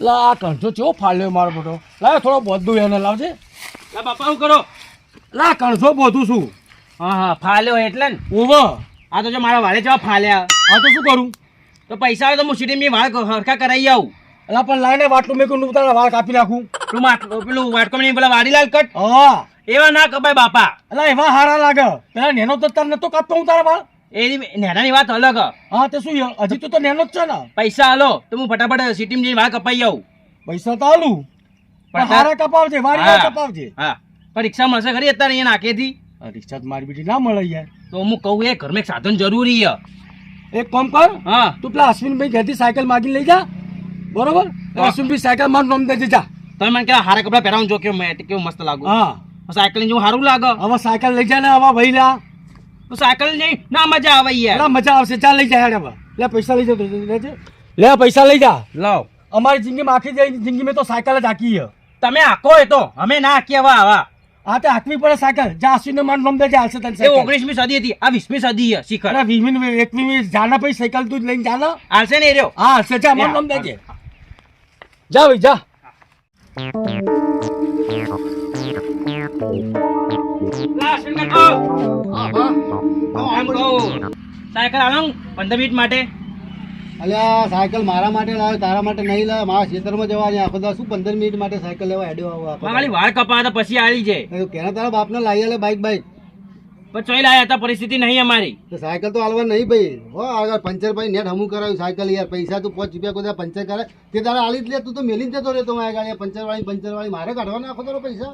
એટલે આ કંઠો ચેવો ફાળ્યો મારો મોટો લાવ થોડો બધું એને લાવજે. લા બાપા શું કરો? લા કણસો બોધું છું હા હા ફાલ્યો એટલે ને. ઓવો આ તો જો મારા વાળે જવા ફાલ્યા. આ તો શું કરું? તો પૈસા આવે તો હું સીધી મેં વાળ હરખા કરાવી આવું. એટલે પણ લાઈને વાટલું મેં કહું તારા વાળ કાપી નાખું. પેલું માટલું પેલું વાટકો મેં પેલા વાડીલાલ કટ. હા. એવા ના કપાય બાપા. એટલે એવા હારા લાગે. પેલા નેનો તો તાર નતો કાપતો હું તારા વાળ? એની નેનાની વાત અલગ. હ. તે શું હજી તો તો નેનો જ છે ને. પૈસા હાલો તો હું ફટાફટ સિટીમાં જઈને વાળ કપાઈ આવું. પૈસા તો હાલું પણ હારા કપાવજે વાળી વાળ કપાવજે. હા. પણ રિક્ષા મળશે ખરી અત્યારે અહીંયા નાખેથી આ રિક્ષા મારી બીટી ના મળે યાર. તો હું કહું એ ઘરમાં એક સાધન જરૂરી છે. એક કામ કર. હા. તું પેલા અશ્વિનભાઈ ઘરથી સાયકલ માગી લઈ જા. બરોબર. અશ્વિનભાઈ સાયકલ મારું નામ દેજે જા. તમે મને કેવા હારા કપડા પહેરાવું જો કેવું કેવું મસ્ત લાગુ. હા. સાયકલ જેવું સારું લાગે. હવે સાયકલ લઈ જા ને હવે ભાઈ લા સાયકલ નહીં ના મજા આવે યાર. મજા આવશે. ચાલ લઈ જા હેડ હવે. લે પૈસા લઈ જા તો લેજે લે પૈસા લઈ જા. લાવ. અમારી જિંદગીમાં આખી જાય જિંદગી તો સાયકલ જ આકી હે તમે આકો એ તો. અમે ના આકી આવા આવા. આ તો આકવી પડે સાયકલ. જા અશ્વિનને મારું નામ દેજે હાલશે તને એ ઓગણીસમી સદી હતી. આ વીસમી સદી હે શિખર. અરે વીસ મિનિટ એકવીસ જાના પછી સાયકલ તું જ લઈને જાના. હાલશે ને રહ્યો. હા હાલશે. જા મારું નામ દેજે. જા ભાઈ જા. સાયકલ આલો પંદર મિનિટ માટે. અલ્યા સાયકલ મારા માટે લાવે તારા માટે નહીં લાવે મારા ખેતરમાં જવાની આખો દાડો શું પંદર મિનિટ માટે સાયકલ લેવા હેડ્યો આવો આખો ખાલી વાળ કપાતા પછી આવી જાય કેના તારા બાપને લાવી આલે બાઈક બાઈક પણ ચોઈ લાયા હતા પરિસ્થિતિ નહીં અમારી. તો સાયકલ તો હાલવા નહીં ભાઈ. હો આગળ પંચર ભાઈ નેટ હમું કરાવ્યું સાયકલ યાર. પૈસા તું પાંચ રૂપિયા કોઈ પંચર કરે. તે તારા આલી જ લે તું તો મેલી જ જતો રહેતો મારા ગાડી પંચર વાળી પંચર વાળી મારે કાઢવા નાખો તારો પૈસા?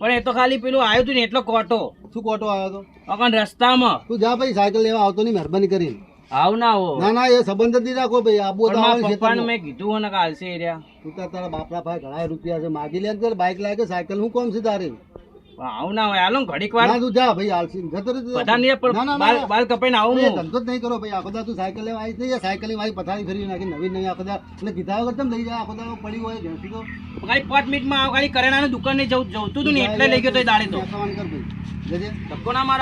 પણ એ તો ખાલી પેલું આવ્યું હતું ને એટલો કોટો. શું કોટો આવ્યો હતો અકન રસ્તામાં. તું જા ભાઈ સાયકલ લેવા આવતો નહીં મહેરબાની કરીને. આવ ના હો. ના ના એ સંબંધ જ નહીં રાખો ભાઈ આબુ તો આવે પપ્પાને મેં કીધું હોય ને હાલશે તું તાર બાપરા ભાઈ ઘણા રૂપિયા છે માગી લે બાઇક લાગે સાયકલ હું કોમ છે તારે આવ ના હોય. હાલો ઘડીક વાર. ના તું જા ભાઈ હાલસી જતો તું. બધા નહીં પણ ના, ના, બાલ કપાઈને આવું હું. ધંધો જ નહીં કરો ભાઈ. આખો દાડો તું સાયકલ લેવા આવી થઈ સાયકલ મારી પથારી ફરી નાખી નવી નવી આખો દાડો. એટલે કીધા વગર કેમ લઈ જાય? આખો દાડો પડી હોય ઘેંસી તો. ખાલી પાંચ મિનિટમાં આવ ખાલી કરેણાની દુકાન ને જવું જવતું હતું ને એટલે લઈ ગયો તો દાડે તો.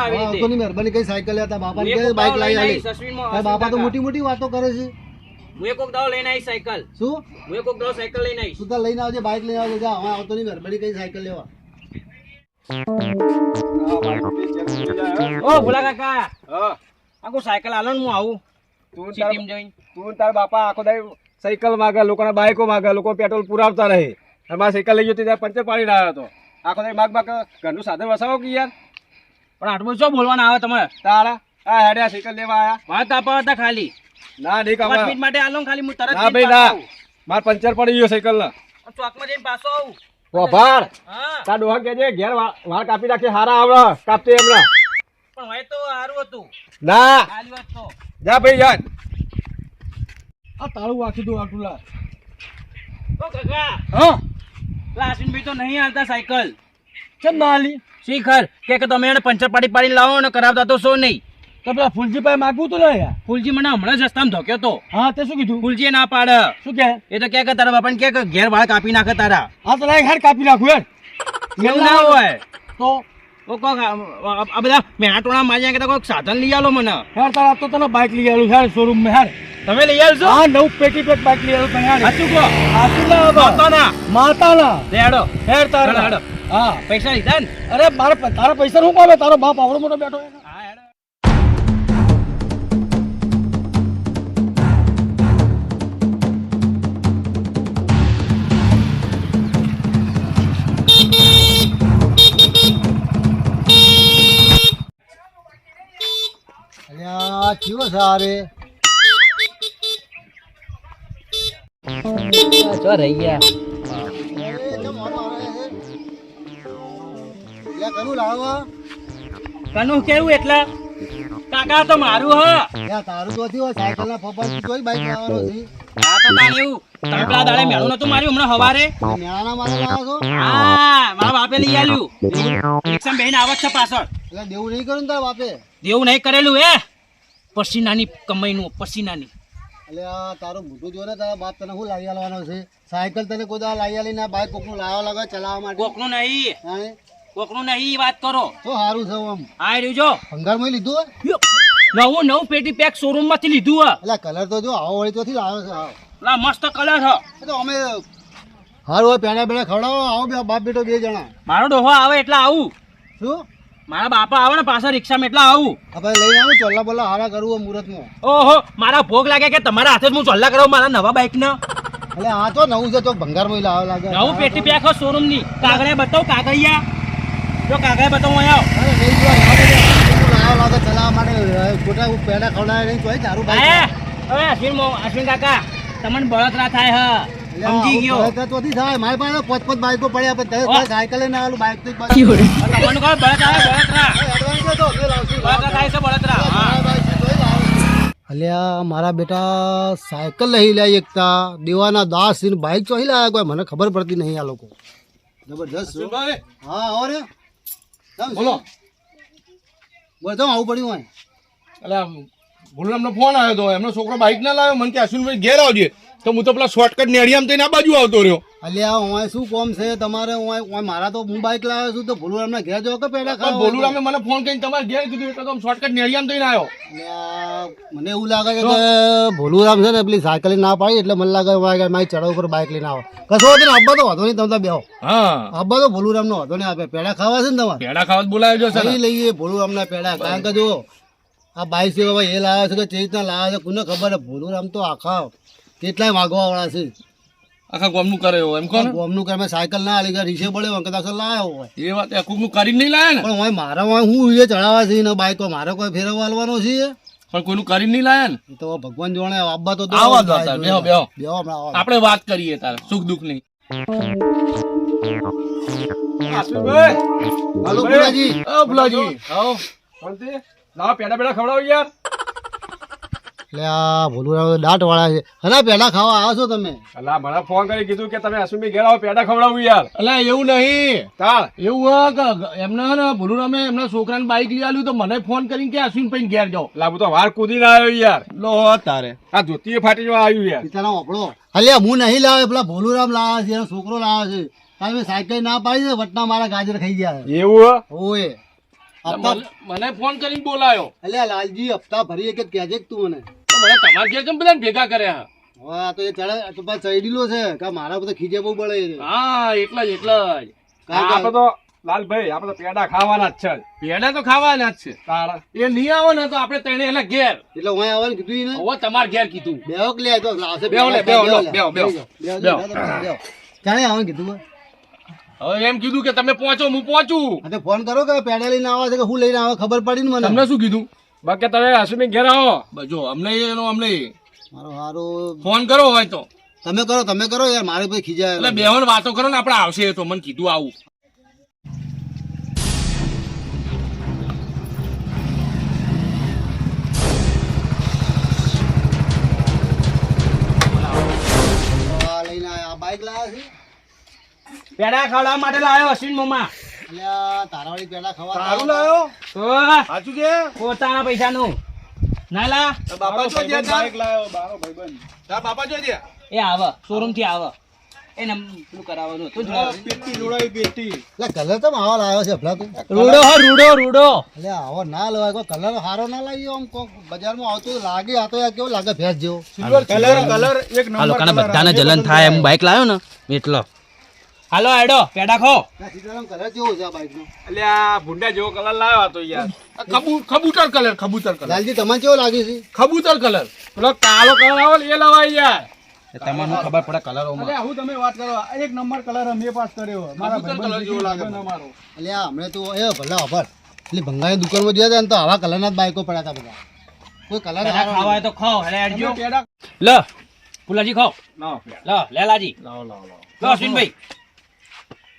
આવી તો મહેરબાની કઈ સાયકલ લેતા. બાપા બાઈક અશ્વિનમાં, તારા બાપા તો મોટી મોટી વાતો કરે છે. હું એક દાવ લઈને આવી સાયકલ. શું? હું એક દાવ સાયકલ લઈને આવી સુધા લઈને આવજે બાઈક લઈને આવજે. જા હવે આવતો નહીં મહેરબાની કઈ સાયકલ લેવા. ઓ ભોલા કાકા આખું સાયકલ આલો ને હું આવું. તું સિટીમાં જઈને. તું તારા બાપા આખો દાડો સાયકલ માગે લોકોના બાઈકો માગે લોકો પેટ્રોલ પુરાવતા રહે. અને મારે સાયકલ લઈ ગયો પંચર પાડી રહ્યો હતો. આખો દાડો માગ માગ ઘરનું સાધન વસાવો કે યાર? પણ આટલું શું બોલવાના આવે તમારે? તારા આ હેડ્યા સાયકલ લેવા આયા. વાત આપવા હતા ખાલી. ના નહીં કામ માટે આલો ખાલી હું તરત ના ભાઈ ના. માર પંચર પડી ગયો સાયકલ ના. ચોકમાં જઈને પાછો આવું. વભાર તા ડોહા કહેજે ઘેર વાળ કાપી નાખે હારા આવડે. કાપતે એમના. પણ હોય તો હારું હતું. ના. ખાલી વાત તો. જા ભાઈ યાર આ તાળું વાંચી દો આટુલા ઓ કાકા. હા. પેલા આશિનભાઈ તો નહીં હાલતા સાયકલ. કેમ ના આલી શીખર. કે કે તમે એને પંચર પાડી પાડી લાવો ને કરાવતા તો શો નહીં. તો પેલા ફૂલજી પાસે માગવું તું ને ફૂલજી મને હમણાં જ રસ્તામાં ધોક્યો તો. હા તે શું કીધું? ફૂલજી ના પાડે. શું કે? એ તો કે કે તારા બાપાને કે કે ઘેર વાળ કાપી નાખે તારા. હા તો લાય કાપી નાખું યાર એવું ના હોય. તો? તો કોક આ બધા મેહાટોણા કે કોઈક સાધન લઈ આલો મને. હેડ તારા તો તને બાઇક લઈ આલું હેડ શોરૂમમાં તમે લઈ આવશો હા નવ પેટી પેટ બાઇક લઈ આવ્યો સાચું હાચું ના હવે. માતાના. માતાના. હેડ. તારા. હેડો, હેડો. હા. પૈસા લીધા ને? અરે મારા તારા પૈસા હું પામે તારો બાપ આવડો મોટો બેઠો હા આ રે. ચો રહી ગયા. અરે, કેમ મોડો આવે છે? અલ્યા, કનું લાવો. કનું કેવું એટલે? કાકા તો મારું હ. અલ્યા, તારું તો થયું સાયકલ ના ફોફા જોઈ બાઈક લાવવાનો છે. હા તો તાણ એવું તમે પેલા દાડે મેળું નતું માર્યું હમણાં હવારે? મેળાના મારે લાવો છો? હા મારા બાપે લઈ આલ્યું. રિક્ષા બેન આવત છે પાછળ. એટલે દેવું નહીં કર્યું તારા બાપે. દેવું નહીં કરેલું એ પસીનાની કમાઈનું પસીનાની. એટલે આ તારું મોટું જો ને તારા બાપ તને શું લાવી આલવાનો છે? સાયકલ તને કોઈ લાવી આલી ના બાઈક કોકનું લાવવા લાગે ચલાવવા માટે? કોકનું નહીં. કોકનું નહીં વાત કરો. તો સારું છે આમ. આ રહ્યું જો. ભંગારમાં લીધું હે નવું નવું પેટી પેક શોરૂમમાંથી લીધું હે એટલે કલર તો જો આવો વળી તોથી લાવ્યો છે આવો. લા મસ્ત કલર હે. તો અમે હારું હોય પેડા પેડા ખવડાવો આવો બે બાપ બેટો બે જણા. મારો ડોહો આવે એટલે આવું. શું? મારા બાપા આવે ને પાછા રિક્ષામાં એટલા આવું. હવે લઈ આવું ચોલ્લા બોલ્લા હારા કરવું મુહૂર્તમાં. ઓહો મારા ભોગ લાગે કે તમારા હાથે જ હું ચોલ્લા કરાવું મારા નવા બાઇક ના એટલે આ તો નવું છે ભંગાર ભંગારમાં લાવ લાગે. નવું પેટી પેક શોરૂમની કાગળે બતાવ કાગળિયા. જો કાગળે બતાવ આવ. અરે નહીં જોવા, લાવો લાવો લાવો ચલાવવા માટે ખોટા પેડા ખવડાવે નહીં બાઈક હવે અશ્વિન મો- અશ્વિન કાકા તમને બળતરા થાય હ. સમજી ગયો. તો થી થાય. મારી પાસે પાંચ પાંચ બાઈકો પડ્યા પણ તે- ઓ. તે સાયકલ લઈને આવેલું બાઈક તો જ બાઈક. તમને કોણ બળત આવે બળતરા. એડવાન્સ તો. બળતરા થાય છે બળતરા. અલ્યા મારા બેટા સાયકલ લઈ લે એકતા દેવાના દાસ ને બાઈક ચોહી લાયા કોઈ? મને ખબર પડતી નહીં આ લોકો. જબરજસ્ત છો. હા ઓરે બોલો. બોલ તો આવું પડ્યું હોય. એટલે ભૂલરામનો ફોન આવ્યો તો. એમનો છોકરો બાઈક ના લાવ્યો. મને કે અશ્વિનભાઈ ઘેર આવજે. તો હું તો પેલા શોર્ટકટ નેડિયામ થઈને આ બાજુ આવતો રહ્યો. અલ્યા ઓય શું કોમ છે? તમારે ઓય મારા તો હું લાવ્યો છું તો ઘેર કે પેલા ભોલુરામે મને ફોન કરીને તમારે ઘેર કીધું એટલે તો શોર્ટકટ નેડિયામ થઈને આવ્યો. મને એવું લાગે છે કે ભોલુરામ છે ને પેલી સાયકલ ના પાડી એટલે મને લાગે મારી મારી ચડાવ ઉપર બાઈક લઈને આવો. કશો હતો ને અબ્બા તો વાંધો નહીં તમે બેહો. હા. અબ્બા તો ભોલુરામ નો વાંધો નહીં આપે. પેડા ખાવા છે ને તમારે? પેડા ખાવા બોલાવ્યો છે લઈ લઈએ ભોલુરામના પેડા કારણ કે જો આ બાઈક છે બાબા એ લાવે છે કે તે રીતના લાવે છે કોને ખબર ભોલુરામ તો આખા કેટલાય માગવા વાળા છે? આખા ગોમનું કરે હોય એમ કોણ ગોમનું કરે સાયકલ ના આલી રીસે બળે કદાચ લાયો હોય. એ વાત એ કોકનું કરીને નહીં લાયા ને? પણ હોય મારા હોય હું એ ચડાવવા છે ને બાઈકો મારે કોઈ ફેરવવા આલવાનો છે પણ કોઈનું કરી નહીં લાયા ને? તો ભગવાન જોણે આબા તો આવા તારે. બેહો, બેહો. બેહો આપણે વાત કરીએ તારે સુખ દુઃખની હાલો ભુલાજી. ઓ ભુલાજી. આવો શાંતિ? લાવો પેડા પેડા ખવડાવ યાર. એટલે આ ભોલુરામ તો દાંત વાળા છે. હના પેલા ખાવા આવો છો તમે? અલા મને ફોન કરી કીધું કે તમે અશ્વિનભાઈ ઘેર આવો પેડા ખવડાવું યાર. અલા એવું નહીં. તાળ એવું હોય કે એમને ને ભોલુરામે એમના છોકરાને બાઇક લઈ આલ્યું તો મને ફોન કરીને કે અશ્વિનભાઈ ઘેર જાઓ. લાવું તો વાર કૂદીને આવ્યો યાર. લો તારે. આ ધોતી ફાટી જવા આવ્યું યાર. પિતાના ઓપડો અલ્યા હું નહીં લાવે પેલા ભોલુરામ લાવે છે એનો છોકરો લાવે છે. તમે સાયકલ ના પાડી છે વટના મારા ગાજર ખાઈ ગયા એવું હે? ઓય. મને- ફોન કરીને બોલાયો. અલ્યા લાલજી હપ્તા ભરી એક જ કહેજે તું મને. મને તમારે ઘેર કેમ બધા ભેગા કર્યા હવે તો એ ચડે તો પાછો ચડીલો છે. કે મારા બધા ખીજે બહુ બળે છે. હા એટલા જ એટલા જ. આપણે તો લાલભાઈ આપણે તો પેડા ખાવાના જ છે. પેડા તો ખાવાના જ છે. તાળ એ નહીં આવો ને તો આપણે તેને એના ઘેર. એટલે હું આવવાનું કીધું ને હવે તમારે ઘેર કીધું. બેહો કે લે તો લાવશે બેવ લે, બેવ લો, બેવ બેવ બેહો, બેહો, બેહો. બેહો, બેહો. ક્યારે આવવાનું કીધું હવે એમ કીધું કે તમે પહોંચો હું પહોંચું. અને ફોન કરો કે પેડા લઈને આવે છે કે હું લઈને આવે? ખબર પડી ને મને. તમને શું કીધું? બાકી તમે અશ્વિનભાઈ ઘેર આવો. જો અમને એનો અમને મારો હારો ફોન કરો હોય તો. તમે કરો તમે કરો યાર મારે ભાઈ ખીજાય એટલે બેહોન વાતો કરો ને આપણે આવશે તો મને કીધું આવું. આ લઈને આયા. આ બાઈક લાવ્યા છે? પેડા ખવડાવવા માટે લાવ્યો અશ્વિન મોમાં. તારાવાળી પેડા ખાવા સારું લાયો? સાચું છે? પોતાના પૈસાનું. ના લા. બાપા જો દે તાર તાર બાપા જો દે એ આવે શોરૂમથી આવે. એને પેલું કરાવવાનું હતું એટલે કલર તો આવો લાવ્યો છે ભલા તું. રૂડો હો રૂડો રૂડો. એટલે આવો ના લેવાય કોઈ કલર સારો ના લાગ્યો આમ કોક બજારમાં આવતો લાગે આ તો કેવો લાગે ભેંસ જેવો. કલર કલર એક આ લોકોના બધાને જલન થાય એમ બાઇક લાવ્યો ને એટલો. હાલો એડો પેડા ખો કલર કેવો છે બાઈક નો એટલે આ ભૂંડા જેવો કલર લાવ્યો તો યાર. કબૂતર કલર કબૂતર કલર લાલજી તમને કેવો લાગે છે? કબૂતર કલર પેલો કાળો કલર આવે એ લવાય યાર. તમને ખબર પડે કલરોમાં હું તમે વાત કરો એક નંબર કલર અમે પાસ કર્યો. મારા કલર જેવો લાગે એટલે અલ્યા હમણાં તો એ ભલા ખબર એટલે ભંગાની દુકાનમાં જોયા હતા ને તો આવા કલરના જ બાઈકો પડ્યા હતા બધા. કોઈ કલર ખાવા હોય તો ખાઓ હેડે હેડજો લ પુલાજી ખાઓ. લાવો લ લેલાજી. લાવો લાવો લાવો. લો અશ્વિનભાઈ.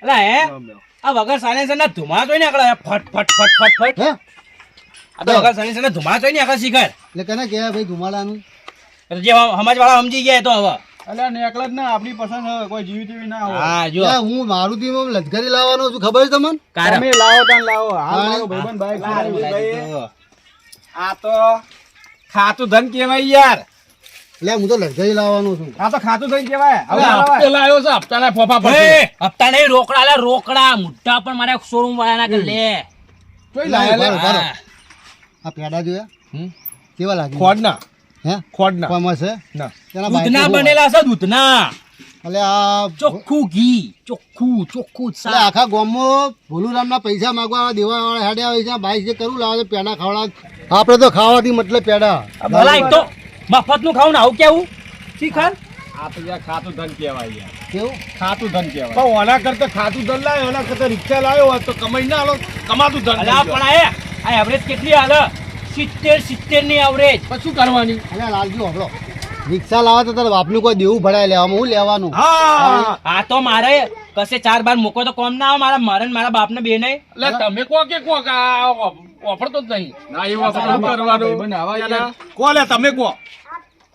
અલા હે? આ વગર સાયલેન્સર ના ધુમા જોઈને આગળ આયા. ફટ ફટ ફટ ફટ ફટ. હે? આ તો વગર સાયલેન્સર ના ધુમાડા જોઈને આગળ શીખર. એટલે કને કહેવાય ભાઈ ધુમાડાનું? એટલે જે સમાજ વાળા સમજી ગયા એ તો હવે. એટલે જ ના આપણી પસંદ હોય કોઈ જીવી તેવી ના હા જો હું હું મારુતિમાં લશ્કરી લાવવાનો છું ખબર છે તમને? કારણ. લાવો તાન લાવો. હાલ હા. મારો ભાઈબંધ બાઈક. આ તો ખાતું ધન કહેવાય યાર. એટલે હું તો લડકાઈ લાવવાનો છું. આ તો ખાતું થઈ કહેવાય. હવે હવે હપ્તે લાવ્યો છે હપ્તાના ફોફા પડશે હપ્તા નહીં રોકડા લે રોકડા મુઠ્ઠા પણ મારે શોરૂમ વાળા ના કે લે. જોઈ. આ પેડા જોયા? હમ. કેવા લાગે ખોડના. હે? ખોડના. કોમર્સ છે ના. દૂધના બનેલા છે દૂધના. એટલે આ ચોખ્ખું ઘી ચોખ્ખું ચોખ્ખું જ એટલે આખા ગામમાં ભોલુરામના પૈસા માગવા દેવા વાળા હેડ્યા હોય છે બાઈક જે કરું લાવે છે પેડા ખાવડા આપણે તો ખાવાથી મતલબ પેડા. ભલા એક તો મફતનું ખાવું ને આવું કેવું? શીખર આ તો યાર ખાતું ધન કહેવાય યાર. કેવું? ખાતું ધન કહેવાય. પણ કરતા ખાતું ધન લાયો ઓના કરતા રિક્ષા લાવ્યો હોત તો કમાઈ ના આલો કમાતું ધન અલા પણ. આ આ એવરેજ કેટલી હાલ? સિત્તેર સિત્તેરની એવરેજ પણ કરવાની? અરે લાલજી હોભળો. રિક્ષા લાવવા તો તારે બાપનું કોઈ દેવું ભરાય લેવામાં હું લેવાનું? હા. આ તો મારે કશે ચાર બાર મૂકો તો કોમ ના આવે મારા મારે ને મારા બાપને બે નહીં. એટલે તમે કો કે કો કે આ ઓફર તો જ નહીં. ના એ આપણે શું કરવાનું? આવા યાર કો તમે કો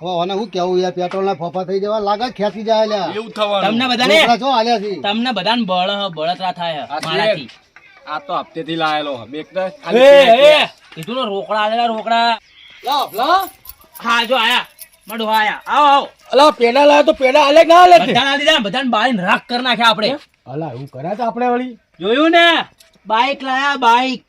હવે હું કેવું યાર પેટ્રોલ ના ફોફા થઈ જવા લાગે ખેંચી જાય લ્યા. એવું થવાનું. તમને બધાને છોકરા છો છે. તમને બધાને બળ બળતરા થાય મારાથી. આ તો હપ્તેથી લાયેલો બેક તો એ ખાલી એ કીધું ને રોકડા આલેલા રોકડા. હા જો આયા. મડો આયા. આવો આવો. અલા પેડા લાયો તો પેડા આલે કે ના આલે બધાને આલી દીધા બધાને બાળીને રાખ કરી નાખ્યા આપણે. અલા એવું કર્યા તો આપણે વળી? જોયું ને? બાઈક લાયા બાઈક.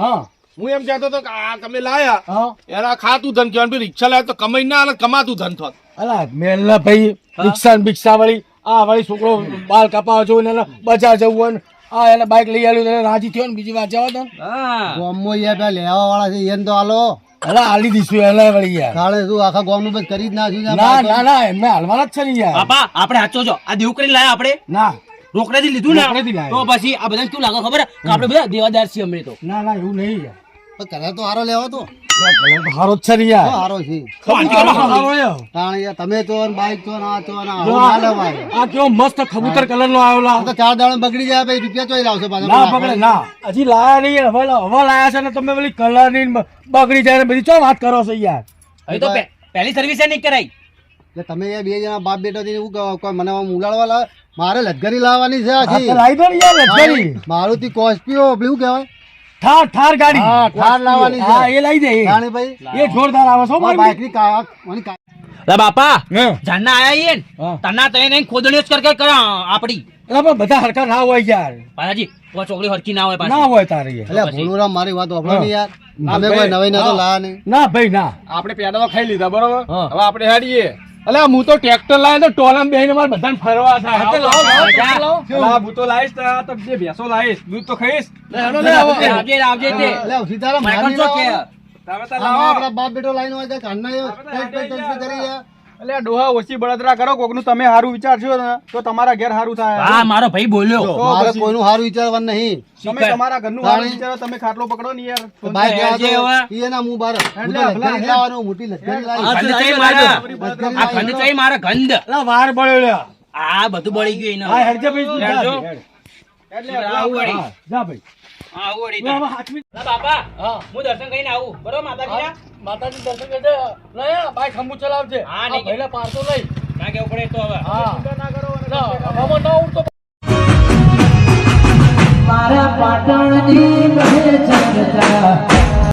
હા. હું એમ કહેતો હતો કે આ તમે લાયા. એના ખાતું ધન કહેવાનું રિક્ષા લાયા તો કમાઈ ના આલે કમાતું ધન થોત. અલા મેલના ભાઈ રિક્ષા બિક્ષા વાળી આ વાળી છોકરો બાલ કપાવા જો ને બજાર જવું આ એને બાઈક લઈ આવ્યું એટલે રાજી થયો ને બીજી વાત જવા દો ગોમો ગામમાં યાર પેલા લેવા વાળા છે એને તો હાલો. અલા હાલી દીશું એને વળી યાર. કાલે શું આખા ગામનું નું કરી જ નાખ્યું છે ના ના ના એમને હાલવાના જ છે ને યાર. બાપા આપણે હાચો છો. આ દેવું કરીને લાયા આપણે? ના. રોકડાથી લીધું ને. તો પછી આ બધાને કેવું લાગે ખબર? હે? કે આપણે બધા દેવાદાર છીએ અમે તો. ના ના એવું નહીં યાર. પણ કરે તો હારો લેવો તો. કલર હારો છે ને યાર. હારો છે? તમે તો બાઈક તો ના આ તો ને આ કેવો મસ્ત કબૂતર કલર નો આવેલા આ. તો ચાર દાડા બગડી જાય ભાઈ રૂપિયા તો લાવશો પાછો ના બગડે ના. હજી લાયા નહીં હવે હવે લાયા છે ને તમે પેલી કલરની બગડી જાય ને બધી ચો વાત કરો છો યાર? હવે તો પહેલી સર્વિસ નહીં કરાઈ. એટલે તમે બે જણા બાપ બેટા થી એવું કોઈ મને આમ લાવે. મારે લટકરી લાવવાની છે આ આખી. તો લાવી દો ને યાર કોસ્પિયો પેલું કહેવાય? ઠાર ઠાર ગાડી. હા, ઠાર લાવવાની છે. હા એ લાવી દે એ. ભાઈ. એ જોરદાર આવે છો મારી બાઈકની કા- લા બાપા હા. જાનના આયા ઈએ ને તના તો એને ખોદણીઓ જ કર કર આપડી. એટલે પણ બધા હરખા ના હોય યાર. ચોકડી ના હોય ના હોય તારી એટલે ભોલુરામ મારી વાત યાર. અમે તમે કોઈ નવી ના તો લાયા નહીં. ના ભાઈ ના. આપણે પેડા તો ખાઈ લીધા બરોબર? હવે આપણે હેડીએ અલે હું તો ટ્રેક્ટર લાવે તો ટોલામ બેહીને મારે બધાને ફરવા થાય. હા, તો લાવો, લાવો, જા. હું તો લાવીશ તો બે ભેંસો લાવીશ દૂધ તો ખાઈશ. આવજે આવજે તે. લે મને મારી કે? તમે તો લાવો. આપડા બાપ બેટો લાઈન હોય કાન કંઈક કરી યાર. અલ્યા, ડોહા ઓછી બળતરા કરો કોકનું તમે સારું વિચારશો ને તો તમારા ઘેર સારું થાય હા મારો ભાઈ બોલ્યો મારે કોઈનું સારું વિચારવાનું નહીં તમે. તમારા ઘરનું સારું વિચારો તમે ખાટલો પકડો ને યાર ભાઈ જે એના મું બાર. એટલે મોટી લાવી. આ ગંધ ચાઈ મારા આ ગંધ ચાઈ મારા ગંધ અલા વાર બળ્યો લ્યા. આ બધું બળી ગયું હા એને હેડજે ભાઈ જા. હેડજો. હા, જા ભાઈ બાપા હું. દર્શન કરીને આવું. બરોબર માતાજી માતાજી દર્શન કરીને ભાઈ ખંભુ ચલાવજે. હા નહીં પારતો ના કેવું પડે તો હવે. હા. ના કરો ના